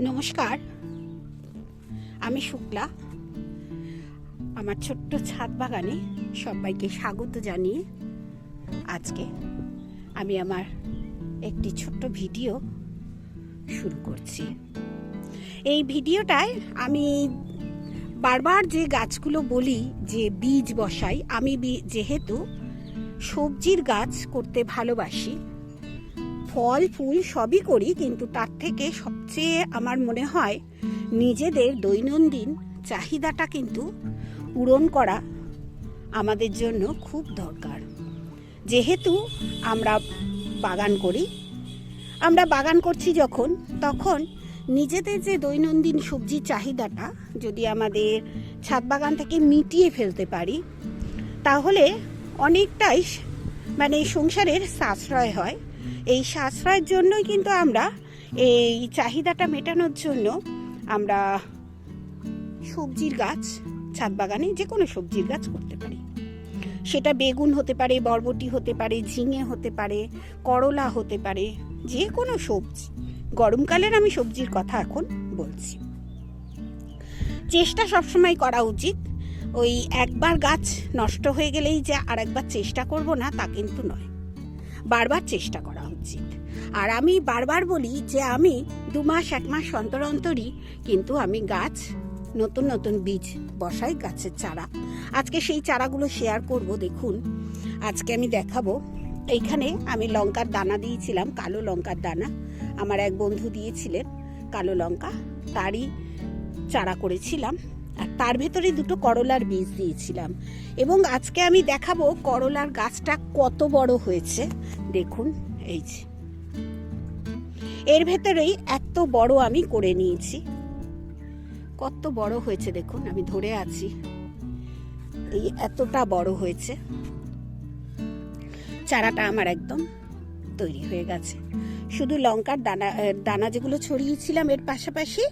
নমস্কার। আমি শুক্লা। আমার ছোট্ট ছাদ বাগানে সবাইকে স্বাগত জানিয়ে আজকে আমি আমার একটি ছোট্ট ভিডিও শুরু করছি। এই ভিডিওটায় আমি বারবার যে গাছগুলো বলি, যে বীজ বসাই, আমি যেহেতু সবজির গাছ করতে ভালোবাসি ফল, ফুল সবই করি, কিন্তু তার থেকে সবচেয়ে আমার মনে হয় নিজেদের দৈনন্দিন চাহিদাটা কিন্তু পূরণ করা আমাদের জন্য খুব দরকার। যেহেতু আমরা বাগান করি, আমরা বাগান করছি যখন, তখন নিজেদের যে দৈনন্দিন সবজির চাহিদাটা যদি আমাদের ছাদ বাগান থেকে মিটিয়ে ফেলতে পারি, তাহলে অনেকটাই মানে সংসারের সাশ্রয় হয়। এই সাশ্রয়ের জন্যই কিন্তু আমরা এই চাহিদাটা মেটানোর জন্য আমরা সবজির গাছ, ছাদ বাগানে যে কোনো সবজির গাছ করতে পারি। সেটা বেগুন হতে পারে, বরবটি হতে পারে, ঝিঙে হতে পারে, করলা হতে পারে, যে কোনো সবজি। গরমকালের আমি সবজির কথা এখন বলছি। চেষ্টা সবসময় করা উচিত। ওই একবার গাছ নষ্ট হয়ে গেলেই যে আর একবার চেষ্টা করব না, তা কিন্তু নয়। বারবার চেষ্টা করা। আর আমি বারবার বলি যে আমি দু মাস, এক মাস অন্তর অন্তরই কিন্তু আমি গাছ, নতুন নতুন বীজ বসাই গাছের চারা। আজকে সেই চারাগুলো শেয়ার করব, দেখুন। আজকে আমি দেখাবো। এইখানে আমি লঙ্কার দানা দিয়েছিলাম, কালো লঙ্কার দানা। আমার এক বন্ধু দিয়েছিলেন কালো লঙ্কা, তারই চারা করেছিলাম। আর তার ভেতরে দুটো করলার বীজ দিয়েছিলাম। এবং আজকে আমি দেখাবো করলার গাছটা কত বড় হয়েছে। দেখুন, এই যে। এর ভেতরেই এত বড় আমি করে নিয়েছি। কত বড় হয়েছে দেখুন, আমি ধরে আছি। এই এতটা বড় হয়েছে। চারাটা আমার একদম তৈরি হয়ে গেছে। শুধু লঙ্কার দানা দানা যেগুলো ছড়িয়েছিলাম এর পাশাপাশি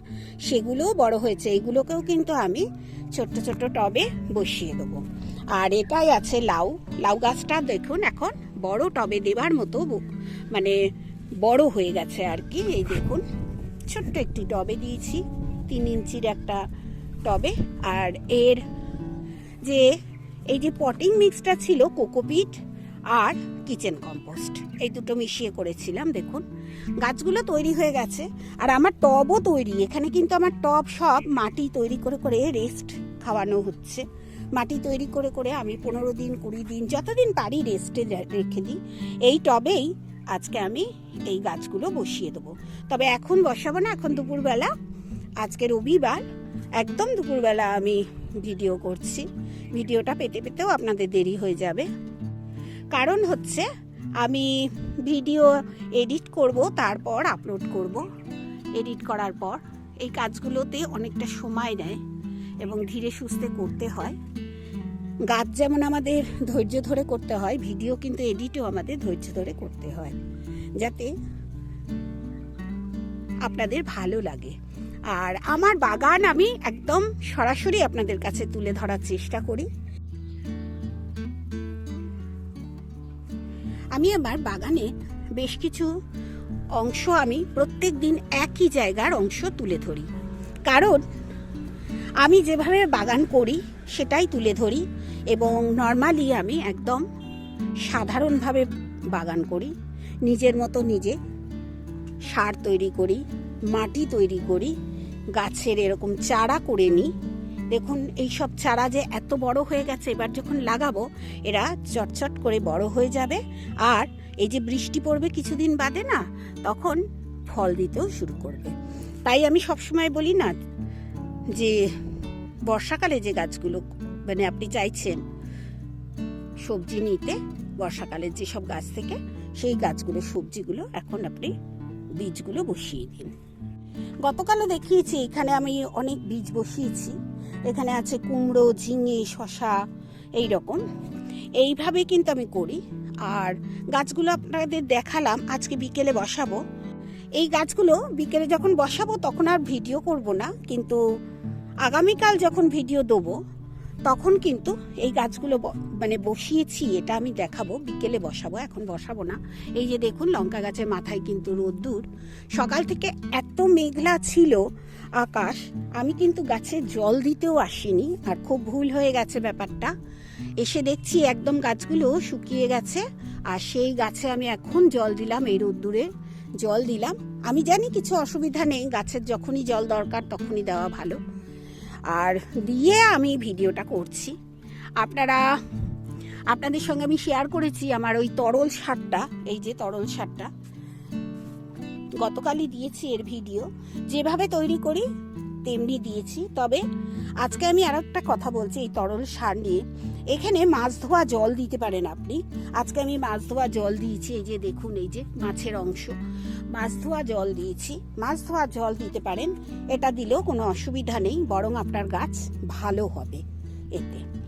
সেগুলোও বড় হয়েছে। এগুলোকেও কিন্তু আমি ছোট্ট ছোট্ট টবে বসিয়ে দেবো। আর এটাই আছে লাউ। লাউ গাছটা দেখুন, এখন বড় টবে দেবার মতো মানে বড় হয়ে গেছে আর কি। এই দেখুন, ছোট্ট একটি টবে দিয়েছি, তিন ইঞ্চির একটা টবে। আর এর যে, এই যে পটিং মিক্সটা ছিল কোকোপিট আর কিচেন কম্পোস্ট, এই দুটো মিশিয়ে করেছিলাম, দেখুন। গাছগুলো তৈরি হয়ে গেছে, আর আমার টবও তৈরি। এখানে কিন্তু আমার টব সব মাটি তৈরি করে করে রেস্ট খাওয়ানো হচ্ছে। মাটি তৈরি করে করে আমি পনেরো দিন, কুড়ি দিন, যতদিন পারি রেস্টে রেখে দিই। এই টবেই আজকে আমি এই গাছগুলো বসিয়ে দেবো। তবে এখন বসাবো না, এখন দুপুরবেলা। আজকে রবিবার, একদম দুপুরবেলা আমি ভিডিও করছি। ভিডিওটা পেতে পেতেও আপনাদের দেরি হয়ে যাবে। কারণ হচ্ছে আমি ভিডিও এডিট করব, তারপর আপলোড করব। এডিট করার পর এই কাজগুলোতে অনেকটা সময় নেয় এবং ধীরে সুস্থে করতে হয়। গাছ যেমন আমাদের ধৈর্য ধরে করতে হয়, ভিডিও কিন্তু এডিটও আমাদের ধৈর্য ধরে করতে হয়। যাতে আপনাদের ভালো লাগে। আর আমার বাগান আমি একদম সরাসরি আপনাদের কাছে তুলে ধরার চেষ্টা করি। আমি আমার বাগানে বেশ কিছু অংশ আমি প্রত্যেক দিন একই জায়গার অংশ তুলে ধরি। কারণ আমি যেভাবে বাগান করি, সেটাই তুলে ধরি। এবং নর্মালি আমি একদম সাধারণভাবে বাগান করি। নিজের মতো নিজে সার তৈরি করি, মাটি তৈরি করি, গাছের এরকম চারা করে নিই। দেখুন এই সব চারা যে এত বড় হয়ে গেছে, এবার যখন লাগাবো, এরা চটচট করে বড় হয়ে যাবে। আর এই যে বৃষ্টি পড়বে কিছুদিন বাদে না, তখন ফল দিতেও শুরু করবে। তাই আমি সবসময় বলি না যে, বর্ষাকালে যে গাছগুলো মানে আপনি চাইছেন সবজি নিতে বর্ষাকালের যেসব গাছ থেকে, সেই গাছগুলো, সবজিগুলো এখন আপনি বীজগুলো বসিয়ে দিন। গতকালও দেখিয়েছি, এখানে আমি অনেক বীজ বসিয়েছি। এখানে আছে কুমড়ো, ঝিঙে শশা এই রকম। এইভাবে কিন্তু আমি করি। আর গাছগুলো আপনাদের দেখালাম, আজকে বিকেলে বসাবো। এই গাছগুলো বিকেলে যখন বসাবো, তখন আর ভিডিও করব না। কিন্তু আগামীকাল যখন ভিডিও দেবো তখন কিন্তু এই গাছগুলো মানে বসিয়েছি, এটা আমি দেখাবো, বিকেলে বসাবো, এখন বসাবো না। এই যে দেখুন, লঙ্কা গাছের মাথায় কিন্তু রোদ্দুর। সকাল থেকে এত মেঘলা ছিল আকাশ, আমি কিন্তু গাছে জল দিতেও আসিনি, আর খুব ভুল হয়ে গেছে ব্যাপারটা। এসে দেখছি একদম গাছগুলো শুকিয়ে গেছে, আর সেই গাছে আমি এখন জল দিলাম এই রোদ্দুরে। জল দিলাম। আমি জানি কিছু অসুবিধা নেই, গাছের যখনই জল দরকার তখনই দেওয়া ভালো। আর দিয়ে আমি ভিডিওটা করছি। আপনারা, আপনাদের সঙ্গে আমি শেয়ার করেছি আমার ওই তরল সারটা, এই যে তরল সারটা। গতকালই দিয়েছি এর ভিডিও যেভাবে তৈরি করি তেমনি দিয়েছি। তবে আজকে আমি আর একটা কথা বলছি এই তরল সার নিয়ে। এখানে মাছ ধোয়া জল দিতে পারেন আপনি। আজকে আমি মাছ ধোয়া জল দিয়েছি, এই যে দেখুন, এই যে মাছের অংশ। মাছ ধোয়া জল দিয়েছি। মাছ ধোয়া জল দিতে পারেন, এটা দিলেও কোনো অসুবিধা নেই, বরং আপনার গাছ ভালো হবে এতে।